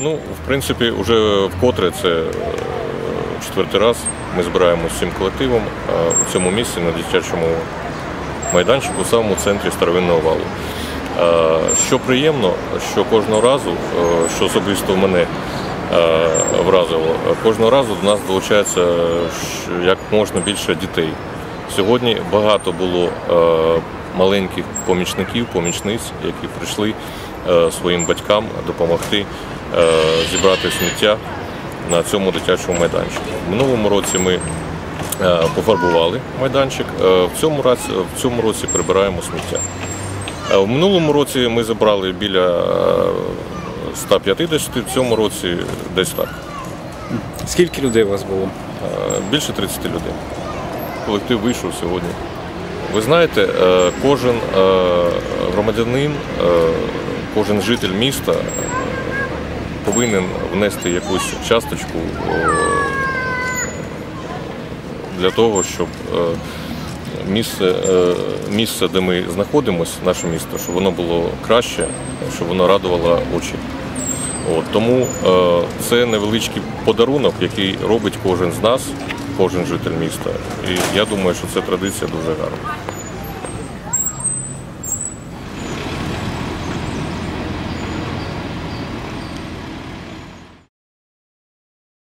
Ну, в принципі, вже вкотре це е, четвертий раз. Ми збираємося цим колективом у цьому місці на дитячому майданчику, в самому центрі старовинного валу. Е, Що приємно, що кожного разу, е, що особисто мене вразило, кожного разу до нас долучається як можна більше дітей. Сьогодні багато було маленьких помічників, помічниць, які прийшли своїм батькам допомогти зібрати сміття на цьому дитячому майданчику. В минулому році ми е, пофарбували майданчик, е, в цьому році, в цьому році прибираємо сміття. Е, В минулому році ми забрали біля е, 150, в цьому році десь так. Скільки людей у вас було? Е, Більше 30 людей. Колектив вийшов сьогодні. Ви знаєте, е, кожен е, громадянин, е, кожен житель міста е, повинен внести якусь часточку е, для того, щоб е, місце, е, місце, де ми знаходимося, наше місто, щоб воно було краще, щоб воно радувало очі. От, тому це невеличкий подарунок, який робить кожен з нас, кожен житель міста. І я думаю, що це традиція дуже гарна.